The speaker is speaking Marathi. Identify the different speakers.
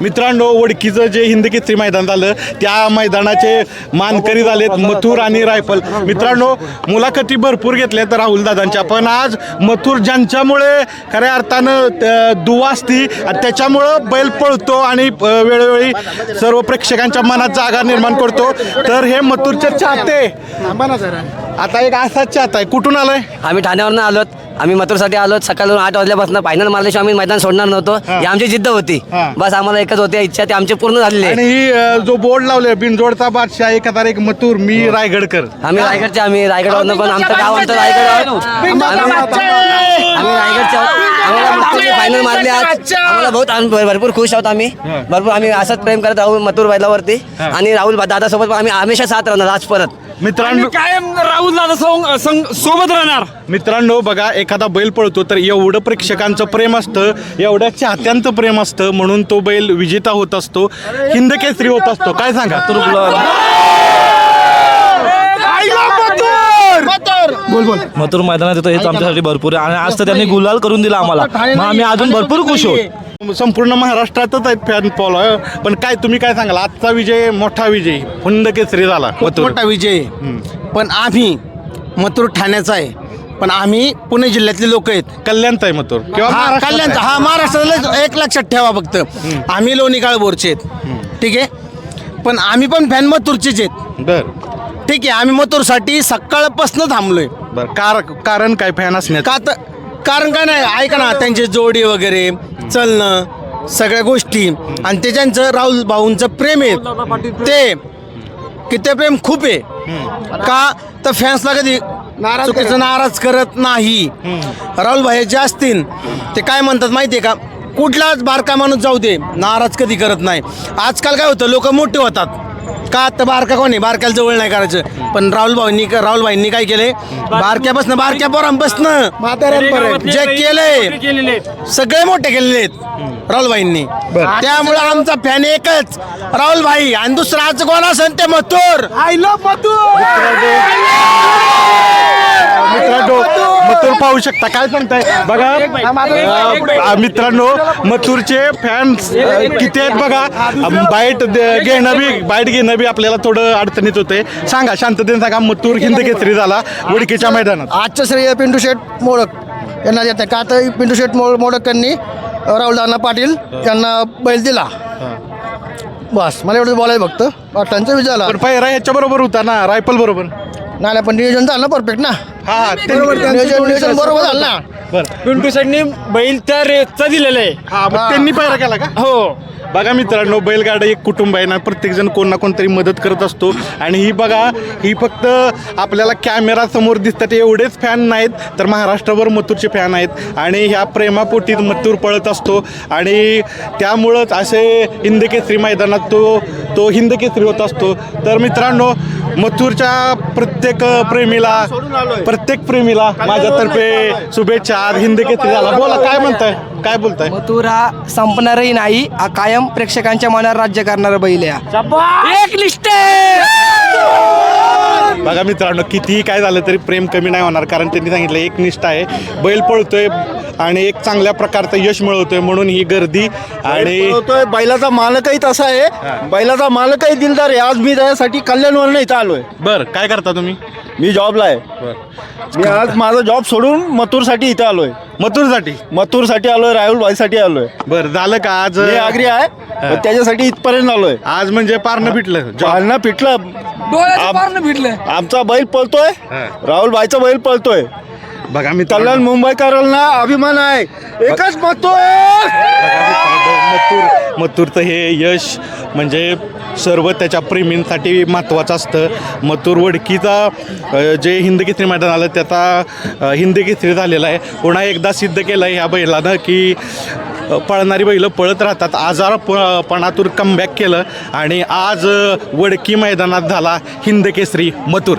Speaker 1: मित्रांनो वडकीचं जे हिंद केसरी मैदान झालं त्या मैदानाचे मानकरी झालेत मथुर आणि रायफल. मित्रांनो मुलाखती भरपूर घेतल्यात राहुल दादांच्या पण आज मथुर ज्यांच्यामुळे खऱ्या अर्थानं दुवा असती आणि त्याच्यामुळं बैल पळतो आणि वेळोवेळी सर्व प्रेक्षकांच्या मनात जागा निर्माण करतो. तर हे मथुरचे चाहते. आता एक असाच चाहता आहे कुठून आलाय?
Speaker 2: आम्ही ठाण्यावरनं आलोत. आम्ही मथुरसाठी आलोत सकाळून आठ वाजल्यापासून फायनल मारल्याशिवाय आम्ही मैदान सोडणार नव्हतो. ही. आमची जिद्द होती.
Speaker 1: हा.
Speaker 2: बस आम्हाला एकच होती इच्छा ते आमची पूर्ण झालेली आहे.
Speaker 1: आणि ही अ, जो बोर्ड लावले बिनजोडचा बादशाह एक एक मथुर मी रायगडकर.
Speaker 2: आम्ही रायगडचे आम्ही रायगडवरनं पण आमचं गाव आमचं रायगड आहे. आम्ही आम्ही रायगडचे आहोत. आम्हाला फायनल मारली आज. आम्हाला बहुत आम्ही भरपूर खुश आहोत आम्ही. भरपूर आम्ही असंच प्रेम करत आहोत मथुर बैलावरती. आणि राहुल दादासोबत पण आम्ही हमेशा साथ राहणार आज परत.
Speaker 1: मित्रांनो
Speaker 3: कायम राहुल दादा सोबत राहणार.
Speaker 1: मित्रांनो बघा एखादा बैल पळतो तर एवढं प्रेक्षकांचं प्रेम असतं एवढ्या चाहत्यांचं प्रेम असतं म्हणून तो बैल विजेता होत असतो हिंद केसरी होत असतो. काय सांगा?
Speaker 4: मथुर मैदानात येतो हेच आमच्यासाठी भरपूर आहे. आणि आज तर त्यांनी गुलाल करून दिला आम्हाला. मग आम्ही अजून भरपूर खुश आहोत.
Speaker 1: संपूर्ण महाराष्ट्रातच आहेत फॅन फॉलो पण काय तुम्ही काय सांगाल? आजचा विजय मोठा विजय. हिंद केसरी झाला. मथुर.
Speaker 5: मोठा विजय. पण आम्ही मथुर ठाण्याचा आहे. पण आम्ही पुणे जिल्ह्यातले लोक आहेत.
Speaker 1: कल्याणचा आहे मथुर. किंवा
Speaker 5: हा
Speaker 1: महाराष्ट्राचा
Speaker 5: कल्याणचा.
Speaker 1: आहे.
Speaker 5: हा. महाराष्ट्राला एक लक्षात ठेवा फक्त. आम्ही लोणी बोरचे आहेत. ठीक आहे? पण आम्ही पण फॅन मथुरचेच आहेत.
Speaker 1: बर.
Speaker 5: ठीक आहे आम्ही मथुरसाठी सकाळपासून थांबलोय.
Speaker 1: बर कार कारण काय फॅन असण्यात
Speaker 5: का तर कारण काय नाही ऐका ना त्यांचे जोडी वगैरे चलणं सगळ्या गोष्टी. आणि ते त्यांचं राहुल भाऊंचं प्रेम आहे ते की ते प्रेम खूप आहे. का तर फॅन्सला कधी चुकीचं नाराज करत नाही. राहुल भाई जे असतील ते काय म्हणतात माहिती आहे का? कुठलाच बारका माणूस जाऊ दे नाराज कधी करत नाही. आजकाल काय होतं लोक मोठे होतात. का आता बारका कोणी? बारक्याला जवळ नाही करायचं. पण राहुल भाऊंनी राहुल भाईंनी काय केले? बारक्यापासनं बारक्या पोरांपासनं जे केलंय सगळे मोठे केलेले आहेत राहुल भाईंनी. त्यामुळे आमचा फॅन एकच राहुल भाई. आणि दुसरा आज कोण असेल ते मथुर. आय लव्ह
Speaker 1: मित्रांनो मथुर पाहू शकता काय सांगताय? बघा अ, मित्रांनो मथुरचे फॅन्स किती आहेत बघा? बाईट द- घेणं बी बाईट घेणं बी आपल्याला थोडं अडचणीत होते. सांगा शांततेने सांगा मथुर हिंद केसरी झाला वडकीच्या मैदानात.
Speaker 6: आजचं श्रेय पिंटू शेठ मोडक यांना देत आहे. का तर पिंटू शेठ मो मोडक यांनी राहुल दादा पाटील यांना बैल दिला. बस मला एवढं बोलायचं फक्त. पाटलांचा विजय झाला.
Speaker 1: पण पहिरा ह्याच्या बरोबर होता ना रायफल बरोबर.
Speaker 6: नाही पण नियोजन झालं ना परफेक्ट ना?
Speaker 1: हा हा ते-
Speaker 6: नियोजन नियोजन बरोबर झालं ना?
Speaker 1: बरं.
Speaker 3: पिंटू बैल त्या रेसचा दिलेला आहे.
Speaker 1: हा मग त्यांनी पहिरा केला का?
Speaker 3: हो.
Speaker 1: बघा मित्रांनो बैलगाडा एक कुटुंब आहे ना प्रत्येकजण कोण ना कोणतरी मदत करत असतो. आणि ही बघा ही फक्त आपल्याला कॅमेरा समोर दिसतात एवढेच फॅन नाहीत तर महाराष्ट्राभर मथुरचे फॅन आहेत. आणि ह्या प्रेमापोटी मथुर पळत असतो. आणि त्यामुळंच असे हिंद केसरी मैदानात तो तो हिंद केसरी होत असतो. तर मित्रांनो मथुरच्या प्रत्येक प्रेमीला प्रत्येक प्रेमीला माझ्यातर्फे शुभेच्छा. आज हिंद केसरी झाला. बोला काय म्हणताय? काय बोलताय?
Speaker 7: मथुर हा संपणारही नाही हा कायम प्रेक्षकांच्या मनावर राज्य करणारा बैल आहे हा.
Speaker 3: एक लिस्ट
Speaker 1: बघा मित्रांनो कितीही काय झालं तरी प्रेम कमी नाही होणार कारण त्यांनी सांगितलं एक निष्ठा आहे बैल पळतोय आणि एक चांगल्या प्रकारचं यश मिळवतोय म्हणून ही गर्दी आणि
Speaker 5: बैलाचा मालकही तसा आहे. बैलाचा मालकही दिलदार आहे. आज मी त्यासाठी कल्याणवरून इथं आलोय.
Speaker 1: बर काय करता तुम्ही?
Speaker 5: मी जॉबला आहे. मी आज माझा जॉब सोडून मथुरसाठी इथं आलोय.
Speaker 1: मथुरसाठी?
Speaker 5: मथुरसाठी आलोय राहुल भाईसाठी आलोय.
Speaker 1: बर झालं का आज
Speaker 5: मी आग्री आहे पण त्याच्यासाठी इथपर्यंत आलोय.
Speaker 1: आज म्हणजे पारणं पिटलं
Speaker 5: भांडणं पिटलं.
Speaker 7: डोळ्याचं पारणं फिटलं
Speaker 5: आमचा बैल पळतोय.
Speaker 1: हा.
Speaker 5: राहुल भाईचा बैल पळतोय.
Speaker 1: बघा
Speaker 5: कल्याण
Speaker 1: मित्रांनो
Speaker 5: मुंबईकरांना अभिमान आहे. एकच
Speaker 1: मित्रांनो, मथुर मथुरचं हे यश म्हणजे सर्व त्याच्या प्रेमींसाठी महत्त्वाचं असतं. मथुर वडकीचा जे हिंद केसरी मैदान आलं त्याचा अ, हिंद केसरी झालेला आहे. पुन्हा एकदा सिद्ध केलं आहे ह्या बैलानं की पळणारी बैलं पळत राहतात. आजार प पणातून कमबॅक केलं आणि आज वडकी मैदानात झाला हिंद केसरी मथुर.